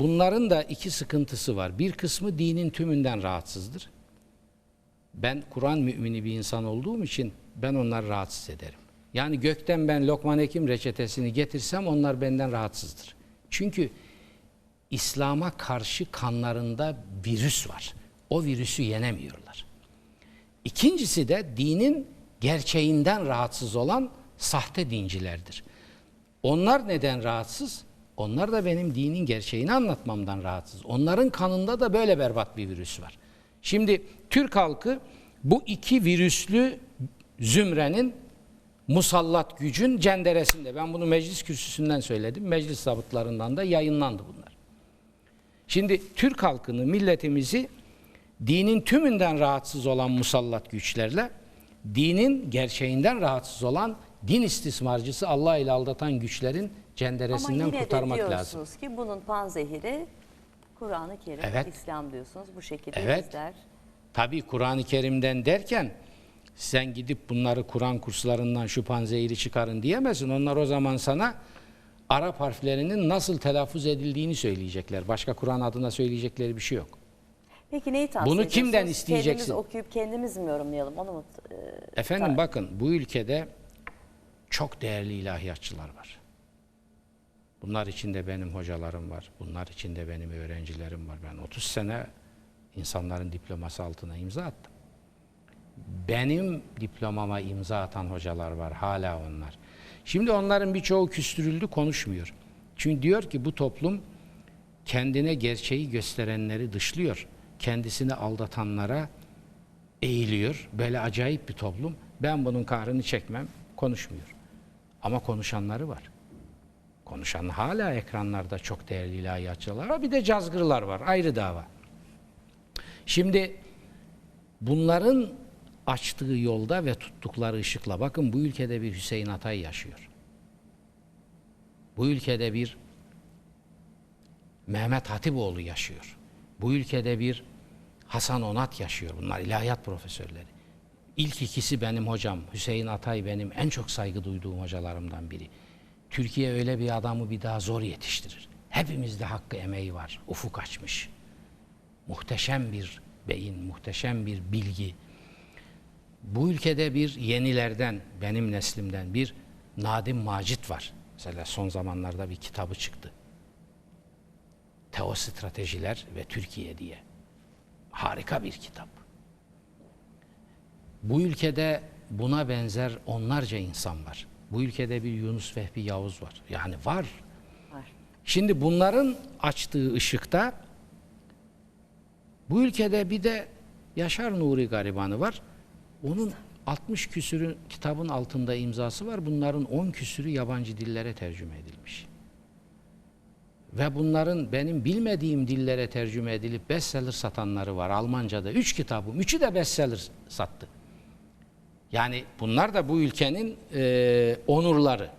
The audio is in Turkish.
bunların da iki sıkıntısı var. Bir kısmı dinin tümünden rahatsızdır. Ben Kur'an mümini bir insan olduğum için ben onları rahatsız ederim. Yani gökten ben Lokman Hekim reçetesini getirsem onlar benden rahatsızdır. Çünkü İslam'a karşı kanlarında virüs var. O virüsü yenemiyorlar. İkincisi de dinin gerçeğinden rahatsız olan sahte dincilerdir. Onlar neden rahatsız? Onlar da benim dinin gerçeğini anlatmamdan rahatsız. Onların kanında da böyle berbat bir virüs var. Şimdi Türk halkı bu iki virüslü zümrenin musallat gücün cenderesinde. Ben bunu meclis kürsüsünden söyledim. Meclis zabıtlarından da yayınlandı bunlar. Şimdi Türk halkını, milletimizi dinin tümünden rahatsız olan musallat güçlerle dinin gerçeğinden rahatsız olan din istismarcısı Allah ile aldatan güçlerin Ama cenderesinden yine de kurtarmak lazım. diyorsunuz ki bunun panzehiri Kur'an-ı Kerim, Evet. İslam diyorsunuz. Bu şekilde Evet. bizler Tabii Kur'an-ı Kerim'den derken sen gidip bunları Kur'an kurslarından şu panzehiri çıkarın diyemezsin. Onlar o zaman sana Arap harflerinin nasıl telaffuz edildiğini söyleyecekler. Başka Kur'an adına söyleyecekleri bir şey yok. Peki neyi tavsiye Bunu kimden isteyeceksin? Kendimiz okuyup kendimiz mi yorumlayalım? Onu mu? e, Efendim bakın bu ülkede çok değerli ilahiyatçılar var. Bunlar içinde benim hocalarım var. Bunlar içinde benim öğrencilerim var. Ben 30 sene insanların diploması altına imza attım. Benim diplomama imza atan hocalar var. Hala onlar. Şimdi onların birçoğu küstürüldü konuşmuyor. Çünkü diyor ki bu toplum kendine gerçeği gösterenleri dışlıyor. Kendisini aldatanlara eğiliyor. Böyle acayip bir toplum. Ben bunun kahrını çekmem. Konuşmuyor. Ama konuşanları var. Konuşan hala ekranlarda çok değerli ilahiyatçılar var. Bir de cazgırlar var. Ayrı dava. Şimdi bunların açtığı yolda ve tuttukları ışıkla bakın bu ülkede bir Hüseyin Atay yaşıyor. Bu ülkede bir Mehmet Hatipoğlu yaşıyor. Bu ülkede bir Hasan Onat yaşıyor. Bunlar ilahiyat profesörleri. İlk ikisi benim hocam. Hüseyin Atay benim en çok saygı duyduğum hocalarımdan biri. Türkiye öyle bir adamı bir daha zor yetiştirir. Hepimizde hakkı emeği var. Ufuk açmış. Muhteşem bir beyin, muhteşem bir bilgi. Bu ülkede bir yenilerden, benim neslimden bir Nadim Macit var. Mesela son zamanlarda bir kitabı çıktı. Teostratejiler ve Türkiye diye. Harika bir kitap. Bu ülkede buna benzer onlarca insan var. Bu ülkede bir Yunus Vehbi Yavuz var. Yani var. var. Şimdi bunların açtığı ışıkta bu ülkede bir de Yaşar Nuri Garibanı var. Onun 60 küsürü kitabın altında imzası var. Bunların 10 küsürü yabancı dillere tercüme edilmiş. Ve bunların benim bilmediğim dillere tercüme edilip bestseller satanları var. Almanca'da 3 kitabım. Üçü de bestseller sattı. Yani bunlar da bu ülkenin e, onurları.